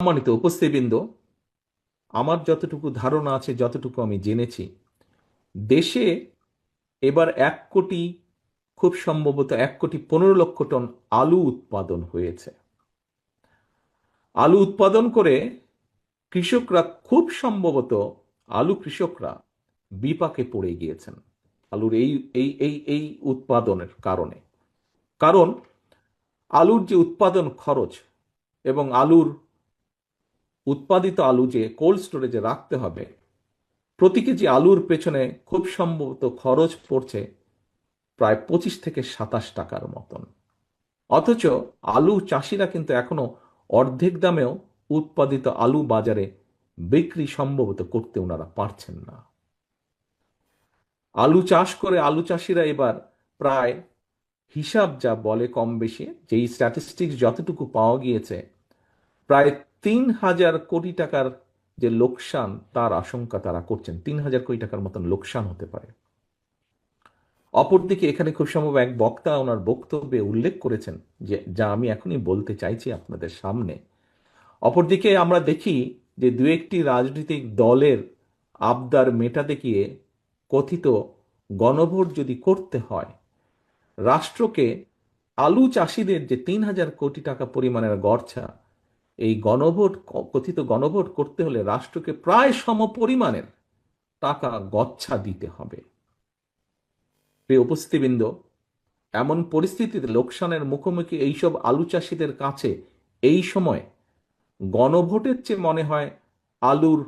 সম্মানিত উপস্থিতবৃন্দ, আমার যতটুকু ধারণা আছে, যতটুকু আমি জেনেছি, দেশে এবার এক কোটি, খুব সম্ভবত এক কোটি পনেরো লক্ষ টন আলু উৎপাদন হয়েছে। আলু উৎপাদন করে কৃষকরা, খুব সম্ভবত আলু কৃষকরা বিপাকে পড়ে গিয়েছেন আলুর এই এই এই এই উৎপাদনের কারণে। কারণ আলুর যে উৎপাদন খরচ এবং আলুর উৎপাদিত আলু যে কোল্ড স্টোরেজে রাখতে হবে, প্রতি কেজি আলুর পেছনে খুব সম্ভবত খরচ পড়ছে প্রায় পঁচিশ থেকে সাতাশ টাকার মতন। অথচ আলু চাষিরা কিন্তু এখনও অর্ধেক দামেও উৎপাদিত আলু বাজারে বিক্রি সম্ভবত করতে ওনারা পারছেন না। আলু চাষ করে আলু চাষিরা এবার প্রায় হিসাব যা বলে কম বেশি যেই স্ট্যাটিস্টিক্স যতটুকু পাওয়া গিয়েছে, প্রায় তিন হাজার কোটি টাকার যে লোকসান, তার আশঙ্কা তারা করছেন। তিন হাজার কোটি টাকার মতন লোকসান হতে পারে। অপরদিকে এখানে খুব সম্ভব এক বক্তা ওনার বক্তব্যে উল্লেখ করেছেন যে, যা আমি এখনই বলতে চাইছি আপনাদের সামনে। অপরদিকে আমরা দেখি যে দু একটি রাজনৈতিক দলের আবদার মেটাতে গিয়ে কথিত গণভোট যদি করতে হয়, রাষ্ট্রকে আলু চাষিদের যে তিন হাজার কোটি টাকা পরিমাণের গড়ছা এই গণভোট, কথিত গণভোট করতে হলে রাষ্ট্রকে প্রায় সম পরিমাণের টাকা গচ্ছা দিতে হবে। উপস্থিতিবৃন্দ, এমন পরিস্থিতিতে লোকসানের মুখোমুখি এইসব আলু চাষিদের কাছে এই সময় গণভোটের চেয়ে মনে হয় আলুর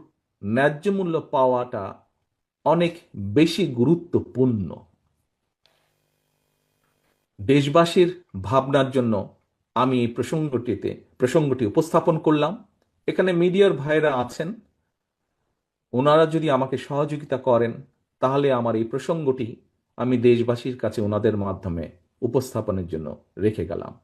ন্যায্য মূল্য পাওয়াটা অনেক বেশি গুরুত্বপূর্ণ। দেশবাসীর ভাবনার জন্য আমি এই প্রসঙ্গটিতে, প্রসঙ্গটি উপস্থাপন করলাম। এখানে মিডিয়ার ভাইরা আছেন। ওনারা যদি আমাকে সহযোগিতা করেন, তাহলে আমার এই প্রসঙ্গটি আমি দেশবাসীর কাছে ওনাদের মাধ্যমে উপস্থাপনের জন্য রেখে গেলাম।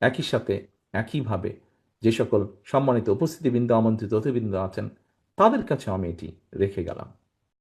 একই সাথে, একইভাবে যে সকল সম্মানিত উপস্থিতিবৃন্দ, আমন্ত্রিত অতিবৃন্দ আছেন, তাদের কাছে আমি এটি রেখে গেলাম।